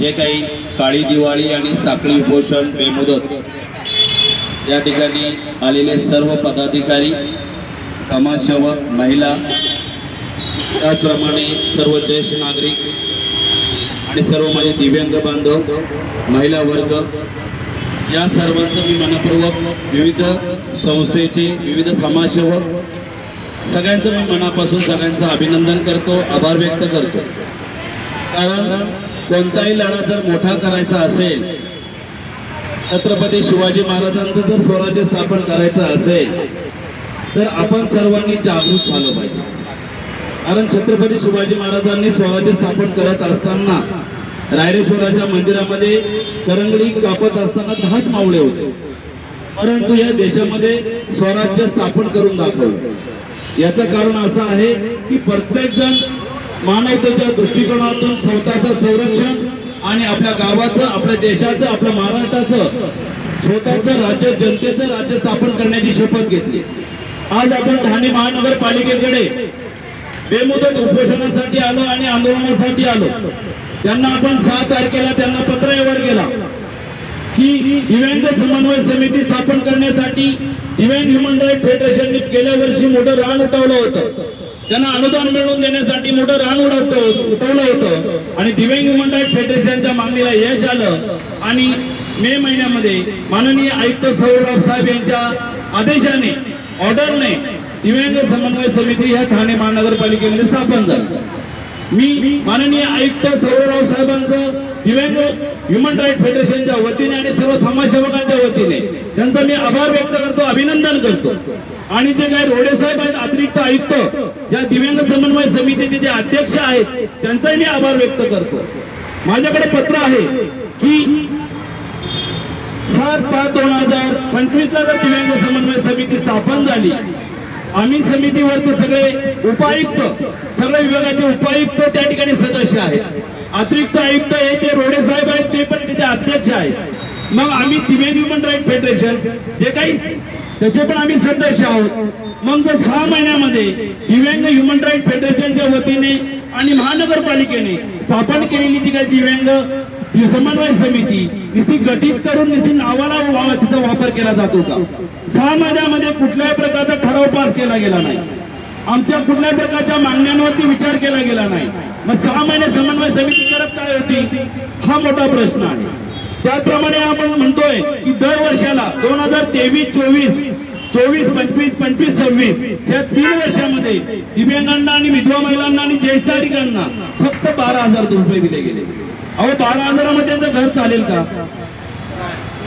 जे काही काळी दिवाळी आणि साखळी उपोषण बेमुदत या ठिकाणी आलेले सर्व पदाधिकारी समाजसेवक महिला त्याचप्रमाणे सर्व ज्येष्ठ नागरिक आणि सर्व माझे दिव्यांग बांधव महिला वर्ग या सर्वांचं मी मनपूर्वक विविध संस्थेचे विविध समाजसेवक सगळ्यांचं मी मनापासून सगळ्यांचं अभिनंदन करतो आभार व्यक्त करतो. कारण कोणताही लढा जर मोठा करायचा असेल छत्रपती शिवाजी महाराजांचं जर स्वराज्य स्थापन करायचं असेल तर आपण सर्वांनी जागृत झालं पाहिजे. कारण छत्रपती शिवाजी महाराजांनी स्वराज्य स्थापन करत असताना रायरेश्वराच्या मंदिरामध्ये करंगडी कापत असताना दहाच मावळे होते. परंतु या देशामध्ये स्वराज्य स्थापन करून दाखवलं. याचं कारण असं आहे की प्रत्येक जण मानवतेच्या दृष्टिकोनातून स्वतःचं संरक्षण आणि आपल्या गावाचं आपल्या देशाचं आपल्या महाराष्ट्राचं स्वतःचं राज्य जनतेचं राज्य स्थापन करण्याची शपथ घेतली. आज आपण ठाणे महानगरपालिकेकडे बेमुदत उपोषणासाठी आलो आणि आंदोलनासाठी आलो. त्यांना आपण सहा तारखेला त्यांना पत्र व्यवहार केला की दिव्यांग समन्वय समिती स्थापन करण्यासाठी दिव्यांग ह्युमन राईट फेडरेशनने गेल्या वर्षी मोठं रान उठवलं होतं. त्यांना अनुदान मिळवून देण्यासाठी मोठं रान उडवतं उठवलं होतं. आणि दिव्यांग ह्युमन राईट फेडरेशनच्या मागणीला यश आलं. आणि मे महिन्यामध्ये माननीय आयुक्त सौरभ साहेब यांच्या आदेशाने ऑर्डरने दिव्यांग समन्वय समिती ह्या ठाणे महानगरपालिकेमध्ये स्थापन झाली. मी माननीय आयुक्त सौरव साहेबांचं दिव्यांग ह्युमन राईट फेडरेशनच्या वतीने आणि सर्व समाजसेवकांच्या वतीने त्यांचा मी आभार व्यक्त करतो अभिनंदन करतो. आणि जे काही रोडे साहेब आहेत अतिरिक्त आयुक्त या दिव्यांग समन्वय समितीचे जे अध्यक्ष आहेत त्यांचाही मी आभार व्यक्त करतो. माझ्याकडे पत्र आहे की सात पाच दोन हजार पंचवीसला जर दिव्यांग समन्वय समिती स्थापन झाली आम्ही समितीवरचे सगळे उपायुक्त सगळ्या विभागाचे उपायुक्त त्या ठिकाणी सदस्य आहेत. अतिरिक्त आयुक्त हे ते रोडे साहेब आहेत ते पण त्याचे अध्यक्ष आहेत. मग आम्ही दिव्यांग ह्युमन राईट फेडरेशन जे काही त्याचे पण आम्ही सदस्य आहोत. मग जर सहा महिन्यामध्ये दिव्यांग ह्युमन राईट फेडरेशनच्या वतीने आणि महानगरपालिकेने स्थापन केलेली जी काही दिव्यांग समन्वय समिती नुसती गठीत करून नुसती नावाला तिचा वापर केला जातो का? सहा महिन्यामध्ये कुठल्याही प्रकारचा ठराव पास केला गेला नाही. आमच्या कुठल्याही प्रकारच्या मागण्यांवरती विचार केला गेला नाही. मग सहा महिने समन्वय समिती करत काय होती? हा मोठा प्रश्न आहे. त्याचप्रमाणे आपण म्हणतोय की दर वर्षाला दोन हजार तेवीस चोवीस चोवीस पंचवीस पंचवीस सव्वीस या तीन वर्षामध्ये दिव्यांगांना आणि विधवा महिलांना आणि ज्येष्ठ नागरिकांना फक्त बारा हजार रुपये दिले गेले. अहो बारा हजारामध्ये त्यांचं घर चालेल का?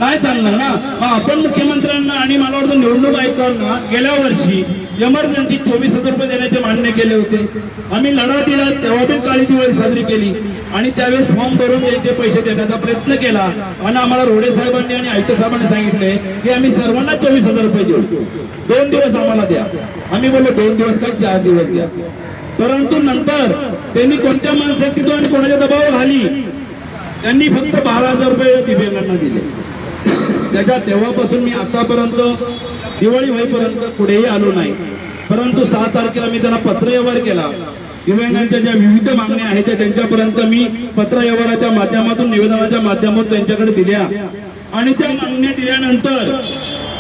काय चालणार ना? मग आपण मुख्यमंत्र्यांना आणि मला वाटतं निवडणूक आयुक्तांना गेल्या वर्षी एमर्जन्सी चोवीस हजार रुपये देण्याचे मान्य केले होते. आम्ही लढा दिला तेव्हा पण काळी दिवाळी साजरी केली आणि त्यावेळेस फॉर्म भरून द्यायचे पैसे देण्याचा प्रयत्न केला. आणि आम्हाला रोडे साहेबांनी आणि आयुक्त साहेबांनी सांगितले की आम्ही सर्वांना चोवीस हजार रुपये देऊ. दोन दिवस आम्हाला द्या. आम्ही बोललो दोन दिवस काय? चार दिवस द्या. परंतु नंतर त्यांनी कोणत्या माणसात आणि कोणाच्या दबाव घाली त्यांनी फक्त बारा हजार रुपये दिव्यांगांना दिले. त्याच्या तेव्हापासून मी आतापर्यंत दिवाळी होईपर्यंत पुढेही आलो नाही. परंतु सहा तारखेला मी त्यांना पत्र व्यवहार केला. दिव्यांगांच्या ज्या विविध मागण्या आहेत त्या त्यांच्यापर्यंत मी पत्र व्यवहाराच्या माध्यमातून निवेदनाच्या माध्यमातून त्यांच्याकडे दिल्या. आणि त्या मागण्या दिल्यानंतर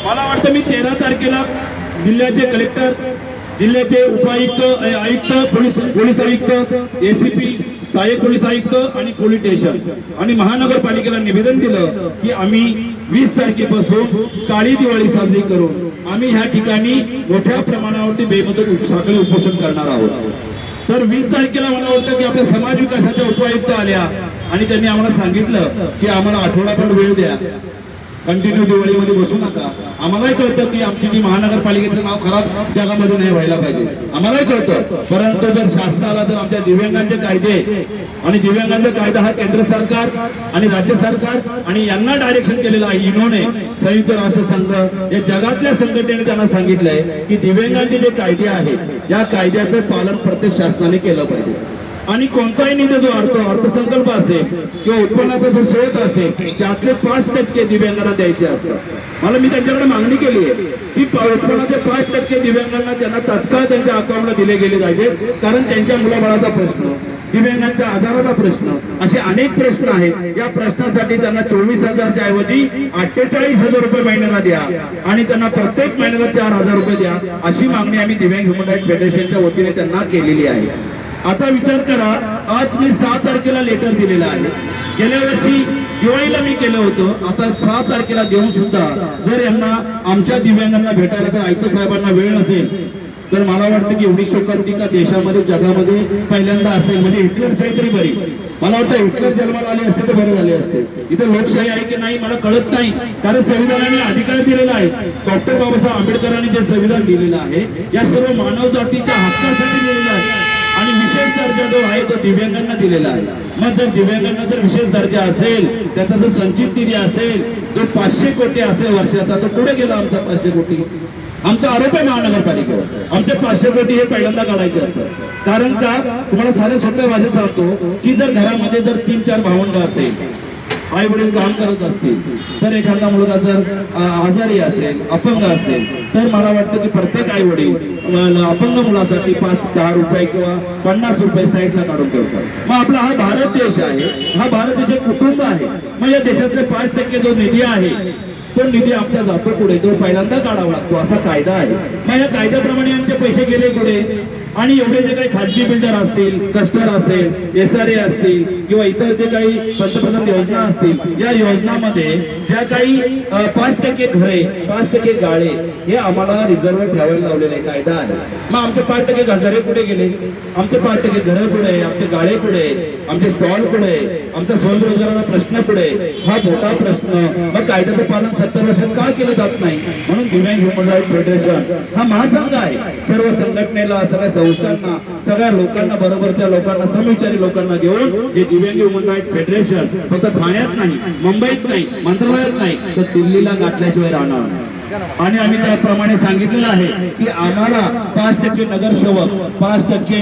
मला वाटतं मी तेरा तारखेला जिल्ह्याचे कलेक्टर जिल्ह्याचे उपायुक्त आयुक्त पोलीस पोलीस आयुक्त एसीपी सहाय्यक पोलीस आयुक्त आणि पोलीस स्टेशन आणि महानगरपालिकेला निवेदन दिलं की आम्ही वीस तारखेपासून काळी दिवाळी साजरी करून आम्ही ह्या ठिकाणी मोठ्या प्रमाणावरती बेमुदत साखळी उपोषण करणार आहोत. तर वीस तारखेला मला वाटतं की आपल्या समाज विकासाच्या उपायुक्त आल्या आणि त्यांनी आम्हाला सांगितलं की आम्हाला आठवडाभर वेळ द्या. कंटिन्यू दिवाळीमध्ये बसू नका. आम्हालाही कळतं की आमची जी महानगरपालिकेचं नाव खराब जगामध्ये नाही व्हायला पाहिजे. आम्हालाही कळतं. परंतु जर शासनाला जर आमच्या दिव्यांगांचे कायदे आणि दिव्यांगांचा कायदा हा केंद्र सरकार आणि राज्य सरकार आणि यांना डायरेक्शन केलेलं आहे. इनोने संयुक्त राष्ट्र संघ या जगातल्या संघटनेने त्यांना सांगितलंय की दिव्यांगांचे जे कायदे आहेत या कायद्याचं पालन प्रत्येक शासनाने केलं पाहिजे. आणि कोणताही निधी जो अर्थ अर्थसंकल्प असेल किंवा उत्पन्नाचा जो स्रोत असेल त्यातले पाच टक्के दिव्यांगांना द्यायचे असतात. मला मी त्यांच्याकडे मागणी केली आहे की उत्पन्नाचे पाच टक्के दिव्यांगांना त्यांना तत्काळ त्यांच्या अकाउंटला दिले गेले पाहिजे कारण त्यांच्या मुलाबाळाचा प्रश्न दिव्यांगांच्या आधाराचा प्रश्न असे अनेक प्रश्न आहेत. या प्रश्नासाठी त्यांना चोवीस हजारच्या ऐवजी अठ्ठेचाळीस हजार रुपये महिन्याला द्या आणि त्यांना प्रत्येक महिन्याला चार हजार रुपये द्या अशी मागणी आम्ही दिव्यांग ह्युमन राईट फेडरेशनच्या वतीने त्यांना केलेली आहे. आता विचार करा आज मी सहा तारखेला लेटर दिलेलं आहे. गेल्या वर्षी दिवाळीला मी केलं होतं. आता सहा तारखेला देऊन सुद्धा. जर यांना आमच्या दिव्यांगांना भेटायला तर आयुक्त साहेबांना वेळ नसेल. तर मला वाटतं की एवढी शोकांतिका देशामध्ये जगामध्ये पहिल्यांदा असेल. म्हणजे हिटलरशाही तरी बरी. मला वाटतं हिटलर जन्माला आले असते तर बरे झाले असते. इथे लोकशाही आहे की नाही मला कळत नाही. कारण संविधानाने अधिकार दिलेला आहे. डॉक्टर बाबासाहेब आंबेडकरांनी जे संविधान दिलेलं आहे या सर्व मानव जातीच्या हक्कासाठी दिलेलं आहे. विशेष दर्जा जो आहे तो दिव्यांगांना दिलेला आहे. मग जर दिव्यांगांना जर विशेष दर्जा असेल त्याचा जर संचित निधी असेल जो पाचशे कोटी असेल वर्षाचा तो कुठे गेला आमचा पाचशे कोटी. आमचा आरोप आहे महानगरपालिकेवर. आमचे पाचशे कोटी हे पहिल्यांदा काढायचे असतात. कारण का? तुम्हाला साध्या सोप्या भाषेत सांगतो की जर घरामध्ये जर तीन चार भावंड असेल आई वडील काम करत असतील तर एखादा मुलगा जर आजारी असेल अपंग असेल तर मला वाटतं की प्रत्येक आई वडील अपंग मुलासाठी पाच दहा रुपये किंवा पन्नास रुपये साईडला काढून ठेवतात. मग आपला हा भारत देश आहे हा भारत देश एक कुटुंब आहे. मग या देशातले पाच टक्के जो निधी आहे तो निधी आमच्या जातो पुढे. तो पहिल्यांदा काढावा लागतो असा कायदा आहे. मग या कायद्याप्रमाणे आमचे पैसे गेले पुढे आणि एवढे जे काही खाजगी बिल्डर असतील कस्टर असेल एस आर ए असतील किंवा इतर जे काही पंतप्रधान योजना असतील या योजनामध्ये ज्या काही पाच टक्के घरे पाच टक्के गाळे हे आम्हाला रिझर्व्ह ठेवायला लावलेले कायदा आहे. मग आमचे पाच टक्के घरे कुठे गेले? आमचे पाच टक्के घरे पुढे आमचे गाळे पुढे आमचे स्टॉल पुढे आमचा स्वयंरोजगाराचा प्रश्न पुढे हा मोठा प्रश्न. मग कायद्याचं पालन सत्तर वर्षात का केलं जात नाही? म्हणून दिव्यांग ह्युमन राईट फेडरेशन हा महासंघ आहे. सर्व संघटनेला सगळ्या संस्थांना सगळ्या लोकांना बरोबरच्या लोकांना समविचारी लोकांना घेऊन जे दिव्यांग ह्युमन राईट फेडरेशन फक्त ठाण्यात नाही मुंबईत नाही मंत्रालयात नाही तर दिल्लीला गाठल्याशिवाय राहणार नाही. आणि आम्ही त्याप्रमाणे सांगितलेलं आहे की आम्हाला पाच टक्के नगरसेवक पाच टक्के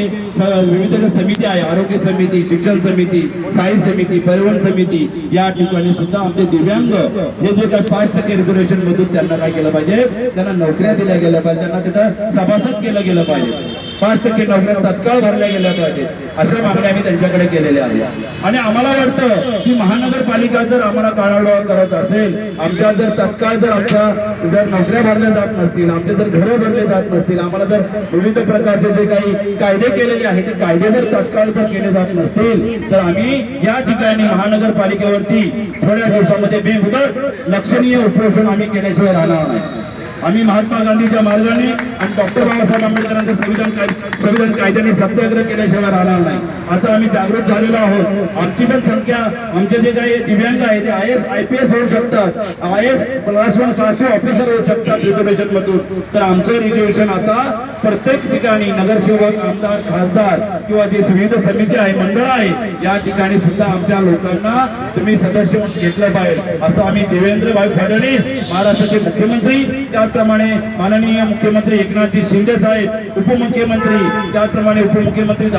विविध समिती आहे आरोग्य समिती शिक्षण समिती स्थायी समिती परिवहन समिती या ठिकाणी सुद्धा आमचे दिव्यांग हे जे काही पाच टक्के रिझर्वेशन मधून त्यांना काय केलं पाहिजे? त्यांना नोकऱ्या दिल्या गेल्या पाहिजे त्यांना तिथं सभासद केलं गेलं पाहिजे. पाच टक्के नोकऱ्या तत्काळ भरल्या गेल्या पाहिजेत अशा मागण्या आम्ही त्यांच्याकडे केलेल्या आहेत. आणि आम्हाला वाटतं की महानगरपालिका जर आम्हाला कानाडोळा करत असेल आमच्या जर तत्काळ जर आमच्या जर नोकऱ्या भरल्या जात नसतील आमचे जर घरं भरले जात नसतील आम्हाला जर विविध प्रकारचे जे काही कायदे केलेले आहेत ते कायदे जर तत्काळ जर केले जात नसतील तर आम्ही या ठिकाणी महानगरपालिकेवरती थोड्या दिवसामध्ये बेमुदत लक्षणीय उपोषण आम्ही केल्याशिवाय राहणार नाही. आम्ही महात्मा गांधीच्या मार्गाने आणि डॉक्टर बाबासाहेब आंबेडकरांच्या संविधान काय- संविधान कायद्याने सत्याग्रह केल्याशिवाय राहणार नाही. आता आम्ही जागृत झालेलो आहोत. आमची पण संख्या आमचे जे काही दिव्यांग आहे ते I S I P S होऊ शकतात. I S class one class two officer होऊ शकतात रिझर्वेशन मधून. तर आमचं रिझर्वेशन आता प्रत्येक ठिकाणी नगरसेवक आमदार खासदार किंवा जे विविध समिती आहे मंडळ आहे या ठिकाणी सुद्धा आमच्या लोकांना तुम्ही सदस्य म्हणून घेतलं पाहिजे. असं आम्ही देवेंद्र भाई फडणवीस महाराष्ट्राचे मुख्यमंत्री त्या त्याचप्रमाणे माननीय मुख्यमंत्री एकनाथजी शिंदे साहेब उपमुख्यमंत्री त्याचप्रमाणे उपमुख्यमंत्री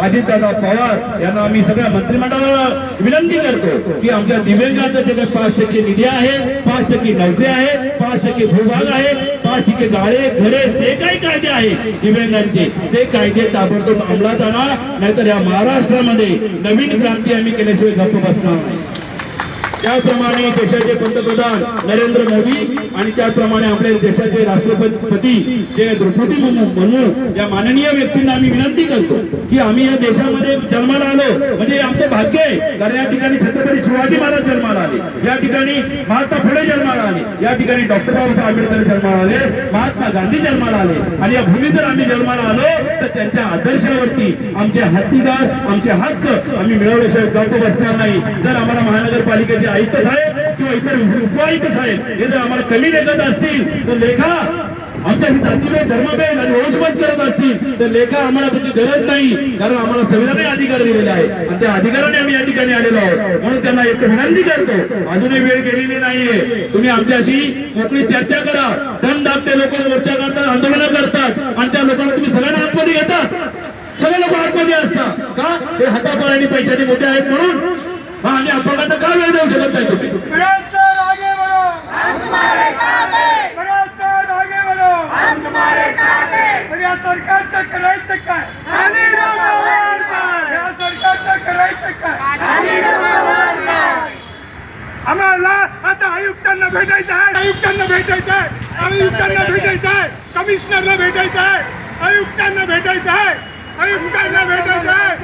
अजितदादा पवार यांना आम्ही सगळ्या मंत्रिमंडळाला विनंती करतो की आमच्या दिव्यांगाचं जे काही पाच टक्के निधी आहे पाच टक्के नौके आहे पाच टक्के भूभाग आहे पाच टक्के गाळे घरे जे काही कायदे आहे दिव्यांगांचे ते कायदे ताबडतोब अंमलात आणा नाहीतर या महाराष्ट्रामध्ये नवीन क्रांती आम्ही केल्याशिवाय गप्प बसणार नाही. त्याप्रमाणे देशाचे पंतप्रधान नरेंद्र मोदी आणि त्याचप्रमाणे आपले देशाचे राष्ट्रपती जे द्रौपदी मुर्मू म्हणून या माननीय व्यक्तींना आम्ही विनंती करतो की आम्ही या देशामध्ये जन्माला आलो. म्हणजे आमचं भाग्य आहे. कारण या ठिकाणी छत्रपती शिवाजी महाराज जन्माला आले. या ठिकाणी महात्मा फुले जन्माला आले. या ठिकाणी डॉक्टर बाबासाहेब आंबेडकर जन्माला आले. महात्मा गांधी जन्माला आले. आणि या भूमी जर आम्ही जन्माला आलो तर त्यांच्या आदर्शावरती आमचे हत्तीदार आमचे हक्क आम्ही मिळवल्याशिवाय गप्प बसणार नाही. जर आम्हाला महानगरपालिकेचे आयुक्त साहेब किंवा इतर उपआयुक्त साहेब हे जर आम्हाला कमी लेखत असतील तर लेखा आमच्या ही जातीभेद धर्मभेद आणि वंशभेद करत असतील तर लेखा आम्हाला त्याची गरज नाही कारण आम्हाला संविधानाने अधिकार दिलेले आहे आणि त्या अधिकाराने आम्ही या ठिकाणी आलेलो आहोत. म्हणून त्यांना एक विनंती करतो अजूनही वेळ गेलेली नाहीये. तुम्ही आमच्याशी मोकळी चर्चा करा. दम दाबते लोक मोर्चा करतात आंदोलन करतात. आणि त्या लोकांना तुम्ही सगळ्यांना आतमध्ये घेतात सगळे लोक आतमध्ये असतात. का? ते हातापायाने पैशाने मोठे आहेत म्हणून. आणि अपघात का वेळ देऊ शकत नाही तुम्ही हैं हैं सरकारचं करायचं काय? सरकारचं करायचं काय? आम्हाला आता आयुक्तांना भेटायचं आहे. आयुक्तांना भेटायचं आहे. आयुक्तांना भेटायचं आहे. कमिशनरला भेटायचं आहे. आयुक्तांना भेटायचं आहे. आयुक्तांना भेटायचं आहे.